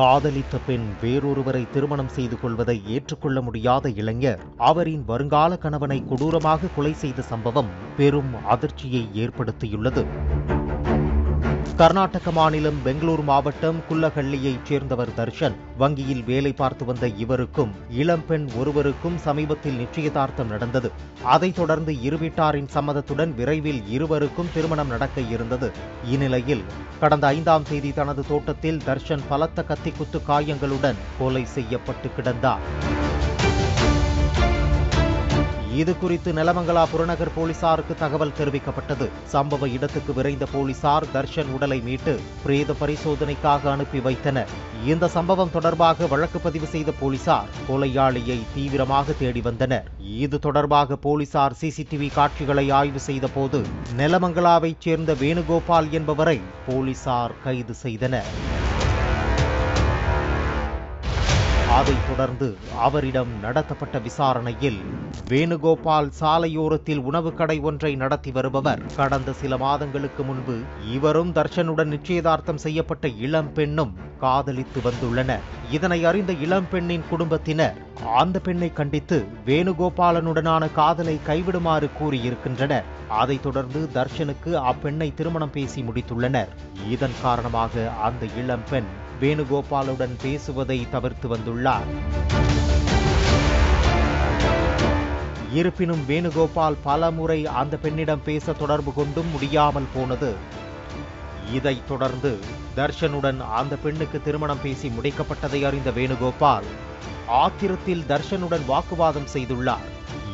காதலித்த பெண் வேறொருவரை திருமணம் செய்து கொள்வதை ஏற்றுக்கொள்ள முடியாத இளைஞர் அவரின் வருங்கால கணவனை கொடூரமாக கொலை செய்த சம்பவம் பெரும் அதிர்ச்சியை ஏற்படுத்தியுள்ளது. கர்நாடக மாநிலம் பெங்களூரு மாவட்டம் குள்ளஹள்ளியைச் சேர்ந்தவர் தர்ஷன். வங்கியில் வேலை பார்த்து வந்த இவருக்கும் இளம்பெண் ஒருவருக்கும் சமீபத்தில் நிச்சயதார்த்தம் நடந்தது. அதைத் தொடர்ந்து இரு வீட்டாரின் சம்மதத்துடன் விரைவில் இருவருக்கும் திருமணம் நடக்க இருந்தது. இந்நிலையில் கடந்த ஐந்தாம் தேதி தனது தோட்டத்தில் தர்ஷன் பலத்த கத்திக்குத்து காயங்களுடன் கொலை செய்யப்பட்டு கிடந்தார். இது குறித்து நிலமங்கலா புறநகர் போலீசாருக்கு தகவல் தெரிவிக்கப்பட்டது. சம்பவ இடத்துக்கு விரைந்த போலீசார் தர்ஷன் உடலை மீட்டு பிரேத பரிசோதனைக்காக அனுப்பி வைத்தனர். இந்த சம்பவம் தொடர்பாக வழக்கு பதிவு செய்த போலீசார் கொலையாளியை தீவிரமாக தேடி வந்தனர். இது தொடர்பாக போலீசார் சிசிடிவி காட்சிகளை ஆய்வு செய்த போது நிலமங்கலாவைச் சேர்ந்த வேணுகோபால் என்பவரை போலீசார் கைது செய்தனர். அதைத் தொடர்ந்து அவரிடம் நடத்தப்பட்ட விசாரணையில் வேணுகோபால் சாலையோரத்தில் உணவு கடை ஒன்றை நடத்தி வருபவர். கடந்த சில மாதங்களுக்கு முன்பு இவரும் தர்ஷனுடன் நிச்சயதார்த்தம் செய்யப்பட்ட இளம் பெண்ணும் காதலித்து வந்துள்ளனர். இதனை அறிந்த இளம் பெண்ணின் குடும்பத்தினர் அந்த பெண்ணை கண்டித்து வேணுகோபாலனுடனான காதலை கைவிடுமாறு கூறியிருக்கின்றனர். அதைத் தொடர்ந்து தர்ஷனுக்கு அப்பெண்ணை திருமணம் பேசி முடித்துள்ளனர். இதன் காரணமாக அந்த இளம் பெண் வேணுகோபாலுடன் பேசுவதை தவிர்த்து வந்துள்ளார். இருப்பினும் வேணுகோபால் பல முறை அந்த பெண்ணிடம் பேச தொடர்பு கொண்டும் முடியாமல் போனது. இதைத் தொடர்ந்து தர்ஷனுடன் அந்த பெண்ணுக்கு திருமணம் பேசி முடிக்கப்பட்டதை அறிந்த வேணுகோபால் ஆத்திரத்தில் தர்ஷனுடன் வாக்குவாதம் செய்துள்ளார்.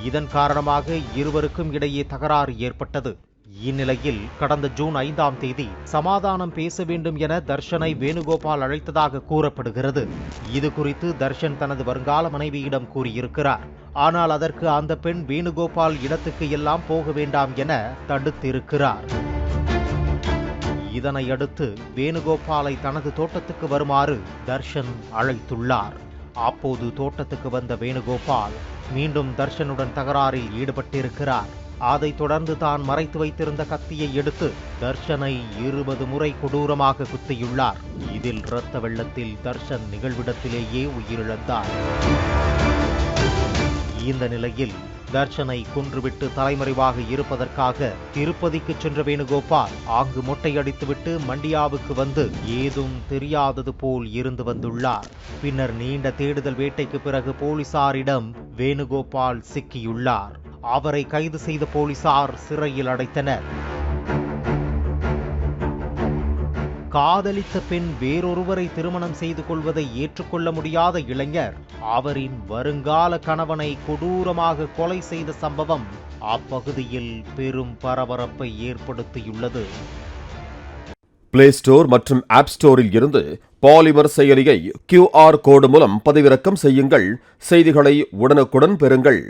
இதன் காரணமாக இருவருக்கும் இடையே தகராறு ஏற்பட்டது. இந்நிலையில் கடந்த ஜூன் ஐந்தாம் தேதி சமாதானம் பேச வேண்டும் என தர்ஷனை வேணுகோபால் அழைத்ததாக கூறப்படுகிறது. இது குறித்து தர்ஷன் தனது வருங்கால மனைவியிடம் கூறியிருக்கிறார். ஆனால் அதற்கு அந்த பெண் வேணுகோபால் இடத்துக்கு எல்லாம் போக வேண்டாம் என தடுத்திருக்கிறார். இதனை அடுத்து வேணுகோபாலை தனது தோட்டத்துக்கு வருமாறு தர்ஷன் அழைத்துள்ளார். அப்போது தோட்டத்துக்கு வந்த வேணுகோபால் மீண்டும் தர்ஷனுடன் தகராறில் ஈடுபட்டிருக்கிறார். அதைத் தொடர்ந்து தான் மறைத்து வைத்திருந்த கத்தியை எடுத்து தர்ஷனை இருபது முறை கொடூரமாக குத்தியுள்ளார். இதில் இரத்த வெள்ளத்தில் தர்ஷன் நிகழ்விடத்திலேயே உயிரிழந்தார். இந்த நிலையில் தர்ஷனை கொன்றுவிட்டு தலைமறைவாக இருப்பதற்காக திருப்பதிக்கு சென்ற வேணுகோபால் அங்கு மொட்டையடித்துவிட்டு மண்டியாவுக்கு வந்து ஏதும் தெரியாதது போல் இருந்து வந்துள்ளார். பின்னர் நீண்ட தேடுதல் வேட்டைக்கு பிறகு போலீசாரிடம் வேணுகோபால் சிக்கியுள்ளார். அவரை கைது செய்த போலீசார் சிறையில் அடைத்தனர். காதலித்த பெண் வேறொருவரை திருமணம் செய்து கொள்வதை ஏற்றுக்கொள்ள முடியாத இளைஞர் அவரின் வருங்கால கணவனை கொடூரமாக கொலை செய்த சம்பவம் அப்பகுதியில் பெரும் பரபரப்பை ஏற்படுத்தியுள்ளது. பிளே ஸ்டோர் மற்றும் ஆப் ஸ்டோரில் இருந்து பாலிமர் செயலியை கியூஆர் கோடு மூலம் பதிவிறக்கம் செய்யுங்கள். செய்திகளை உடனுக்குடன் பெறுங்கள்.